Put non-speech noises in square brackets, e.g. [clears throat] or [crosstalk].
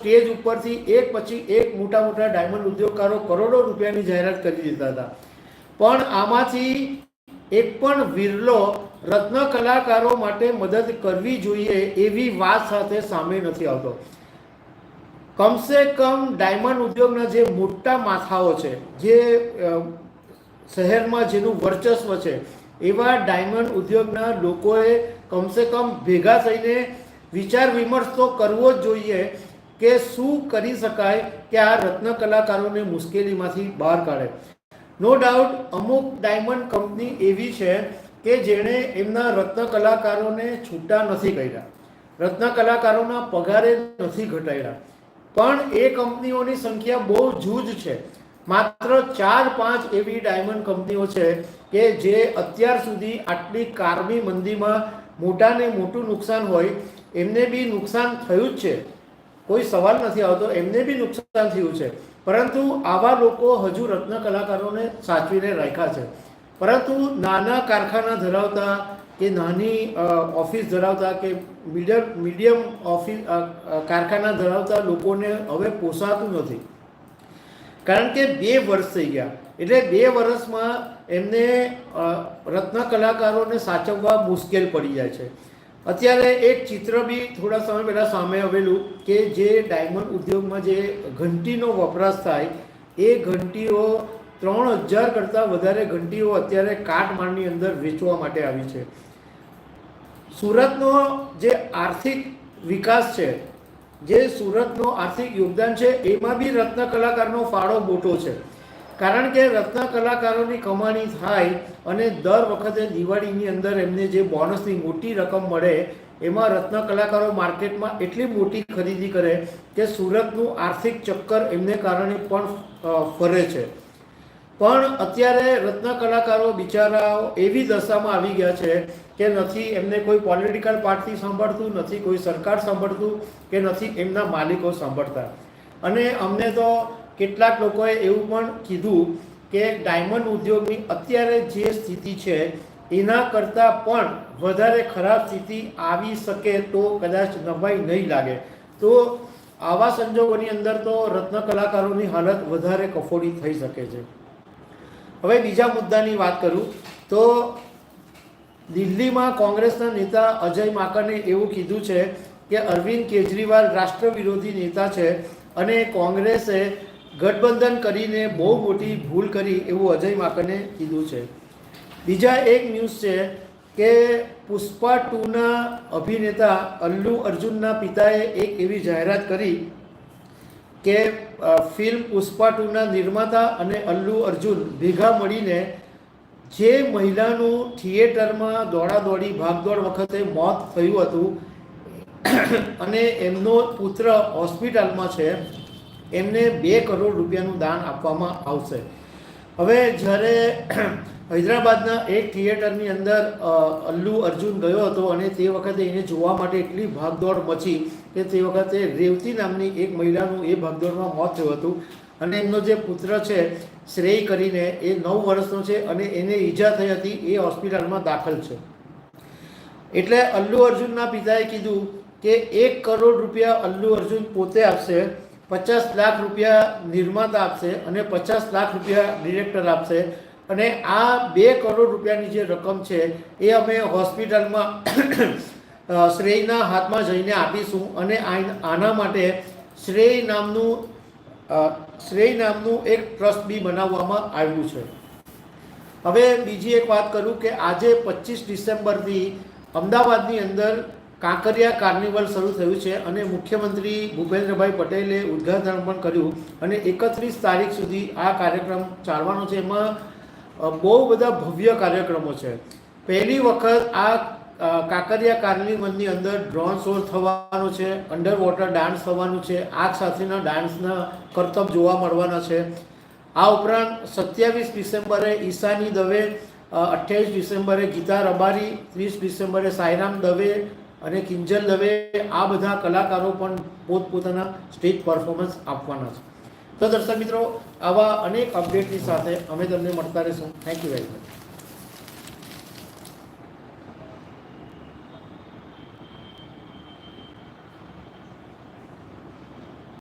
Stage ઉપરથી એક પછી એક મોટા મોટા ડાયમંડ ઉદ્યોગકારો કરોડો રૂપિયાની જાહેરાત કરી દીધા હતા. પણ આમાંથી એક પણ વિરલો રત્ન કલાકારો માટે મદદ કરવી જોઈએ એવી વાત સાથે સામે નથી આવતો. કમસે કમ ડાયમંડ ઉદ્યોગના જે મોટા માથાઓ છે, જે શહેરમાં જેનું વર્ચસ્વ છે, એવા ડાયમંડ ઉદ્યોગના લોકોએ કમસે કમ ભેગા થઈને વિચાર વિમર્શ તો કરવો જ જોઈએ કે શું કરી શકાય કે આ રત્ન કલાકારોને મુશ્કેલીમાંથી બહાર કાઢે? નો ડાઉટ અમુક ડાયમંડ કંપની એવી છે કે જેણે એમના રત્ન કલાકારોને છૂટા નથી કર્યા. રત્ન કલાકારોના પગારે નથી ઘટાડ્યા. પણ એ કંપનીઓની સંખ્યા બહુ જૂજ છે. માત્ર ચાર પાંચ એવી ડાયમંડ કંપનીઓ છે કે જે અત્યાર સુધી આટલી કારમી મંદીમાં મોટાને મોટું નુકસાન હોય. એમને બી નુકસાન થયું જ છે. કોઈ સવાલ નથી આવતો, એમને બી નુકસાન થયું છે. પરંતુ આવા લોકો હજુ રત્ન કલાકારોને સાચવીને રાખ્યા છે. પરંતુ નાના કારખાના ધરાવતા કે નાની ઓફિસ ધરાવતા કે મીડિયમ મીડિયમ ઓફિસ કારખાના ધરાવતા લોકોને હવે પોસાતું નથી. કારણ કે બે વર્ષ થઈ ગયા. એટલે બે વર્ષમાં એમને રત્ન કલાકારોને સાચવવા મુશ્કેલ પડી જાય છે. અત્યારે એક ચિત્ર બી થોડા સમય પહેલાં સામે આવેલું કે જે ડાયમંડ ઉદ્યોગમાં જે ઘંટીનો વપરાશ થાય, એ ઘંટીઓ ત્રણ હજાર કરતાં વધારે ઘંટીઓ અત્યારે કાટમાળની અંદર વેચવા માટે આવી છે. સુરતનો જે આર્થિક વિકાસ છે, જે સુરતનો આર્થિક યોગદાન છે, એમાં બી રત્ન કલાકારનો ફાળો મોટો છે. કારણ કે રત્ન કલાકારોની કમાણી થાય અને દર વખતે દિવાળીની અંદર એમને જે બોનસની મોટી રકમ મળે, એમાં રત્ન કલાકારો માર્કેટમાં એટલી મોટી ખરીદી કરે કે સુરતનું આર્થિક ચક્કર એમને કારણે પણ ફરે છે. પણ અત્યારે રત્ન કલાકારો બિચારાઓ એવી દશામાં આવી ગયા છે કે નથી એમને કોઈ પોલિટિકલ પાર્ટી સાંભળતું, નથી કોઈ સરકાર સાંભળતું કે નથી એમના માલિકો સાંભળતા. અને અમને તો કેટલાક લોકોએ એવું પણ કીધું કે ડાયમંડ ઉદ્યોગની અત્યારે જે સ્થિતિ છે, એના કરતાં પણ વધારે ખરાબ સ્થિતિ આવી શકે તો કદાચ નવાઈ નહીં લાગે. તો આવા સંજોગોની અંદર તો રત્ન કલાકારોની હાલત વધારે કફોડી થઈ શકે છે. હવે બીજા મુદ્દાની વાત કરું, તો દિલ્હીમાં કોંગ્રેસના નેતા અજય માકને એવું કીધું છે કે અરવિંદ કેજરીવાલ રાષ્ટ્ર વિરોધી નેતા છે અને કોંગ્રેસે ગઠબંધન કરીને બહુ મોટી ભૂલ કરી એવું અજય માકને કીધું છે. બીજા એક ન્યૂઝ છે કે પુષ્પા ટુના અભિનેતા અલ્લુ અર્જુનના પિતાએ એક એવી જાહેરાત કરી કે ફિલ્મ પુષ્પા ટુના નિર્માતા અને અલ્લુ અર્જુન ભેગા મળીને જે મહિલાનું થિયેટરમાં દોડાદોડી ભાગદોડ વખતે મોત થયું હતું, અને એમનો પુત્ર હોસ્પિટલમાં છે એમને બે કરોડ રૂપિયાનું દાન આપવામાં આવશે. હવે જ્યારે [clears throat] હૈદરાબાદના એક થિયેટરની અંદર અલ્લુ અર્જુન ગયો હતો અને તે વખતે એને જોવા માટે એટલી ભાગદોડ મચી કે તે વખતે રેવતી નામની એક મહિલાનું એ ભાગદોડમાં મોત થયું હતું. અને એમનો જે પુત્ર છે, શ્રેય કરીને એ નવ વર્ષનો છે અને એને ઈજા થઈ હતી, એ હોસ્પિટલમાં દાખલ છે. એટલે અલ્લુ અર્જુનના પિતાએ કીધું કે એક કરોડ રૂપિયા અલ્લુ અર્જુન પોતે આપશે પચાસ લાખ રૂપિયા નિર્માતા આપશે અને પચાસ લાખ રૂપિયા ડિરેક્ટર આપશે. અને આ બે કરોડ રૂપિયાની જે રકમ છે, એ અમે હોસ્પિટલમાં શ્રેયના હાથમાં જઈને આપીશું. અને આના માટે શ્રેય નામનું શ્રેય નામનું એક ટ્રસ્ટ બી બનાવવામાં આવ્યું છે. હવે બીજી એક વાત કરું કે આજે પચીસ ડિસેમ્બરથી અમદાવાદની અંદર કાંકરિયા કાર્નિવલ શરૂ થયું છે અને મુખ્યમંત્રી ભૂપેન્દ્રભાઈ પટેલે ઉદ્ઘાટન પણ કર્યું અને એકત્રીસ તારીખ સુધી આ કાર્યક્રમ ચાલવાનો છે. એમાં બહુ બધા ભવ્ય કાર્યક્રમો છે. પહેલી વખત આ કાંકરિયા કાર્નિવલની અંદર ડ્રોન શો થવાનો છે અંડર વોટર ડાન્સ થવાનું છે, આગ સાથેના ડાન્સના કરતબ જોવા મળવાના છે. આ ઉપરાંત સત્યાવીસ ડિસેમ્બરે ઈશાની દવે અઠ્યાવીસ ડિસેમ્બરે ગીતા રબારી ત્રીસ ડિસેમ્બરે સાયરામ દવે અને કિંજલ દવે આ બધા કલાકારો પણ પોતપોતાના સ્ટેજ પરફોર્મન્સ આપવાના છે. તો દર્શક મિત્રો, આવા અનેક અપડેટની સાથે અમે તમને મળતા રહીશું. Thank you very much